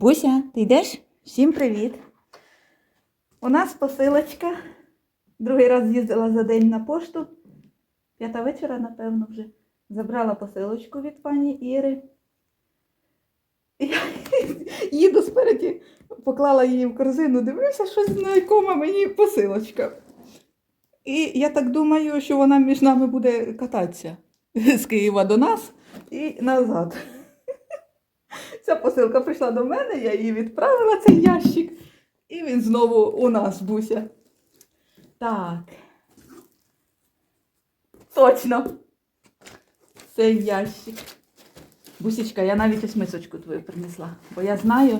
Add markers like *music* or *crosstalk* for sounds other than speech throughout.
Буся, ти йдеш? Всім привіт. У нас посилочка. Другий раз їздила за день на пошту. П'ята вечора, напевно, вже. Забрала посилочку від пані Іри. Я *laughs* їду спереді, поклала її в корзину, дивлюся, що знайома мені посилочка. І я так думаю, що вона між нами буде кататися *laughs* з Києва до нас і назад. Ця посилка прийшла до мене, я її відправила, цей ящик, і він знову у нас, Буся. Так. Точно. Цей ящик. Бусічка, я навіть ось мисочку твою принесла, бо я знаю,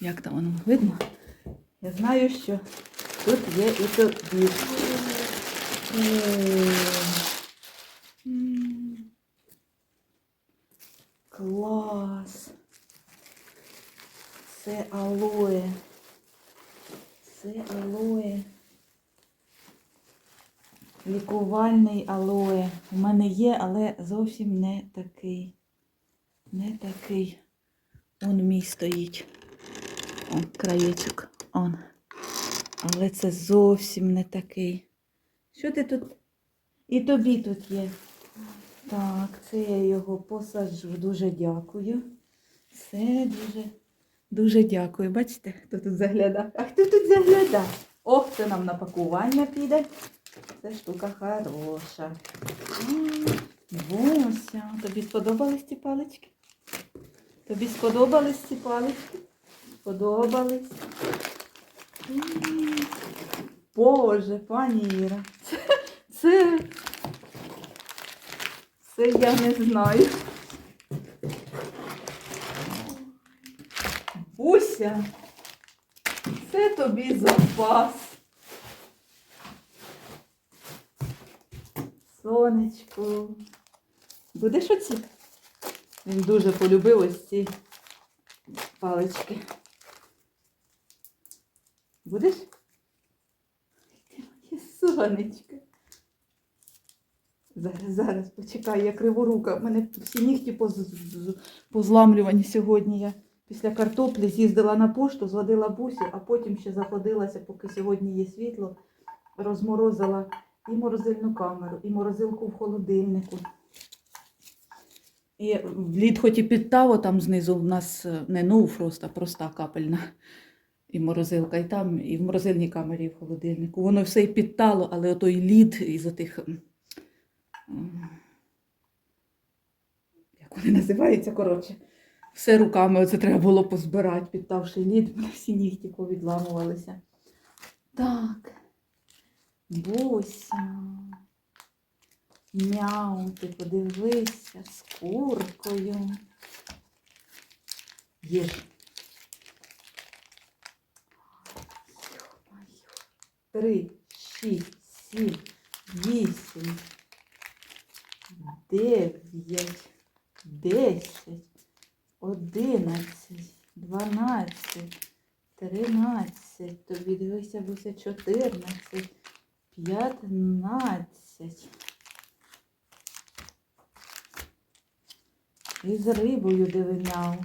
як там воно видно. Я знаю, що тут є і тобі. Це алоє. Це алоє. Лікувальний алоє. У мене є, але зовсім не такий. Не такий. Он мій стоїть. Он краєчок. Он. Але це зовсім не такий. Що ти тут? І тобі тут є. Так, це я його посаджу. Дуже дякую. Все дуже, дуже дякую. Бачите, хто тут заглядав? А хто тут заглядав? Ох, це нам на пакування піде. Це штука хороша. М, Буся, тобі сподобались ці палички? Тобі сподобались ці палички? Сподобались? Боже, пані Іра. Це, це, це я не знаю. Буся, це тобі запас. Сонечко. Будеш оці? Він дуже полюбив ось ці палички. Будеш? Ти моє сонечко. Зараз, зараз, почекай, я криворука. У мене всі нігті поз... позламлювані сьогодні. Я після картоплі з'їздила на пошту, зводила бусю, а потім ще заходилася, поки сьогодні є світло, розморозила і морозильну камеру, і морозилку в холодильнику. І лід хоч і підтаво там знизу в нас е, не ноуфрост, а проста капельна. І морозилка, і там, і в морозильній камері, і в холодильнику. Воно все і підтало, але отой лід із отих. Як вони називаються, коротше. Все руками оце треба було позбирати, підтавши лід, мене всі нігті повідламувалися. Так. Буся. Мяу, ти подивися з куркою. Їж. Три, шість, сім, вісім, дев'ять, десять, одинадцять, дванадцять, тринадцять. Тобі дивися, Буся, чотирнадцять, п'ятнадцять. І з рибою дивиняв.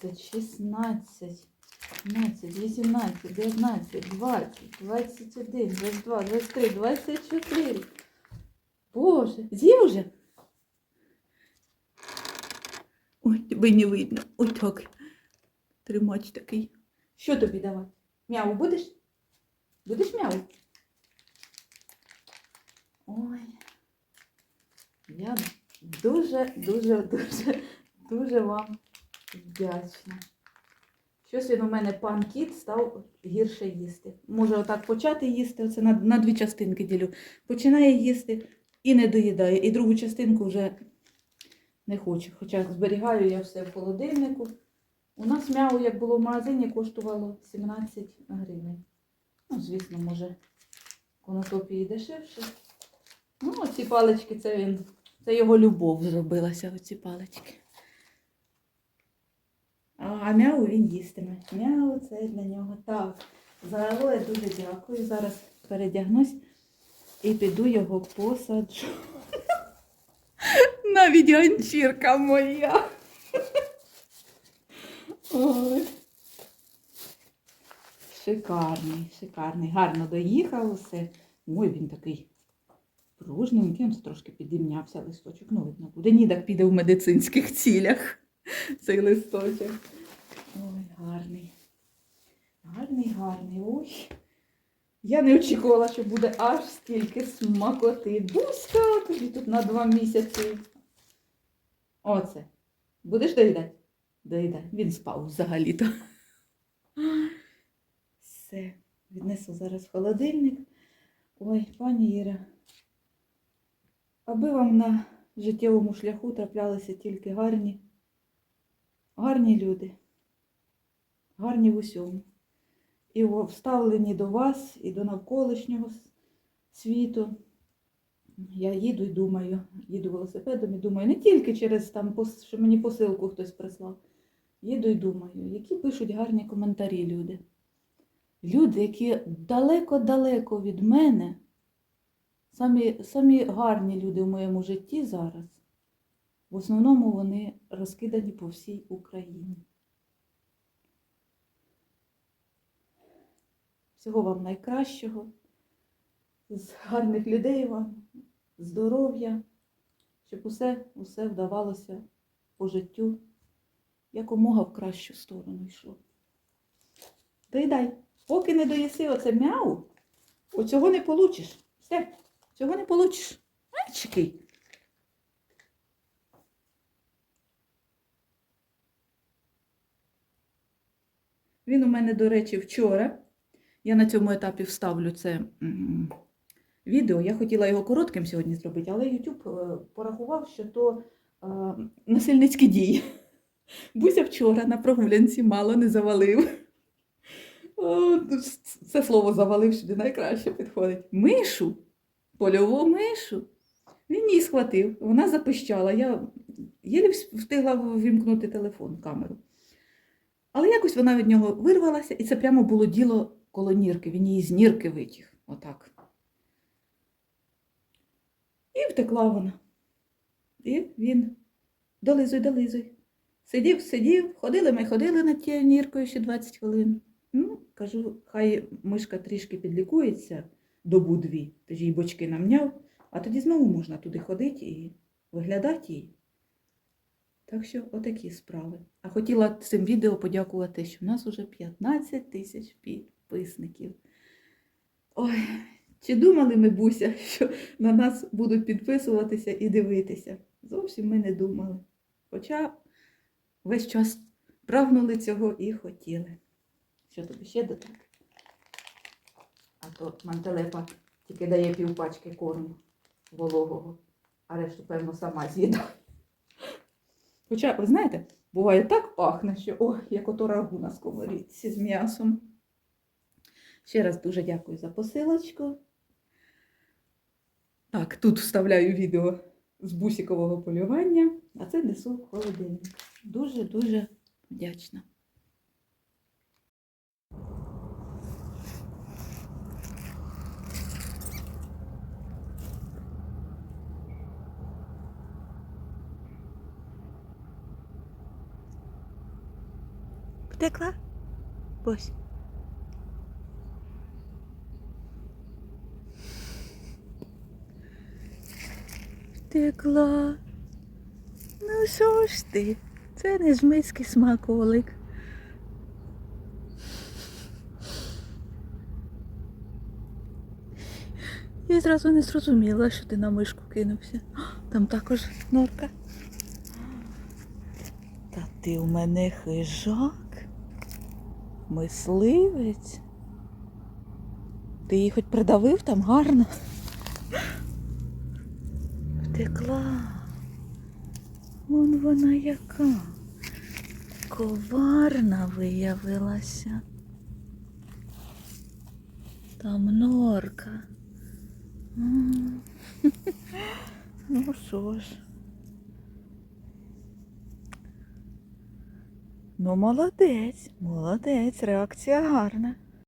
Це 16, 17, 18, 19, 20, 21, 22, 23, 24. Боже, з'їв уже? Ой, тебе не видно. Ой так. Тримач такий. Що тобі давати? Мяу будеш? Будеш мяу? Ой. Я дуже, дуже, дуже, дуже вам вдячна. Щось він у мене пан кіт став гірше їсти. Може отак почати їсти, оце на, на дві частинки ділю. Починає їсти і не доїдає. І другу частинку вже не хоче. Хоча зберігаю я все в холодильнику. У нас м'яу, як було в магазині, коштувало 17 гривень. Ну, звісно, може, конотопії дешевше. Ну, оці палички, це він, це його любов зробилася, оці палички. А, мяу він їстиме. Мяу це для нього. Так, за алоє дуже дякую. Зараз передягнусь і піду його посаджу. На навіть ганчірка моя. Ой. Шикарний, шикарний. Гарно доїхав усе. Ой, він такий пружненький, трошки підімнявся листочок. Ну, видно, буде. Ні, піде в медицинських цілях цей листочок. Ой, гарний. Гарний, гарний. Ой. Я не очікувала, що буде аж стільки смакоти. Дуська, тобі тут на два місяці. Оце. Будеш доїдати? Доїдай. Він спав взагалі-то. Все. Віднесу зараз в холодильник. Ой, пані Іра. Аби вам на життєвому шляху траплялися тільки гарні, гарні люди. Гарні в усьому. І вставлені до вас, і до навколишнього світу. Я їду і думаю, їду велосипедом і думаю, не тільки через там, що мені посилку хтось прислав. Їду і думаю, які пишуть гарні коментарі люди. Люди, які далеко-далеко від мене, самі, самі гарні люди в моєму житті зараз, в основному вони розкидані по всій Україні. Всього вам найкращого, з гарних людей вам, здоров'я, щоб усе, усе вдавалося по життю якомога в кращу сторону йшло. Доїдай, поки не доїси оце мяу, оцього не получиш. Все, цього не получиш. Мальчики. Він у мене, до речі, вчора. Я на цьому етапі вставлю це відео. Я хотіла його коротким сьогодні зробити, але YouTube е, порахував, що то е, насильницькі дії. *laughs* Буся вчора на прогулянці мало не завалив. О, це слово завалив сюди найкраще підходить. Мишу, польову мишу. Він її схватив, вона запищала. Я єлі встигла ввімкнути телефон, камеру. Але якось вона від нього вирвалася, і це прямо було діло коло нірки. Він її з нірки витяг. Отак. І втекла вона. І він долизуй, долизуй. Сидів, сидів, ходили ми, ходили над тією ніркою ще 20 хвилин. Ну, кажу, хай мишка трішки підлікується добу дві, тоді їй бочки намняв, а тоді знову можна туди ходити і виглядати її. Так що отакі справи. А хотіла цим відео подякувати, що в нас уже 15 тисяч підписників. Ой, чи думали ми, Буся, *laughs* що на нас будуть підписуватися і дивитися? Зовсім ми не думали. Хоча весь час прагнули цього і хотіли. Що тобі ще додати? А то мантелепа тільки дає півпачки корму вологого, а решту, певно, сама з'їдає. *laughs* Хоча, ви знаєте, буває так пахне, що о, як ото рагу на сковорідці з м'ясом. Ще раз дуже дякую за посилочку. Так, тут вставляю відео з бусікового полювання, а це несу в холодильник. Дуже-дуже вдячна. Втекла? Бось. Втекла. Ну що ж ти? Це не жмицький смаколик. Я зразу не зрозуміла, що ти на мишку кинувся. Там також норка. Та ти у мене хижак, мисливець. Ти її хоч придавив там гарно. Втекла. Вон вона яка. Коварна виявилася. Там норка. *laughs* Ну що ж. Ну, молодець, молодець, реакція гарна.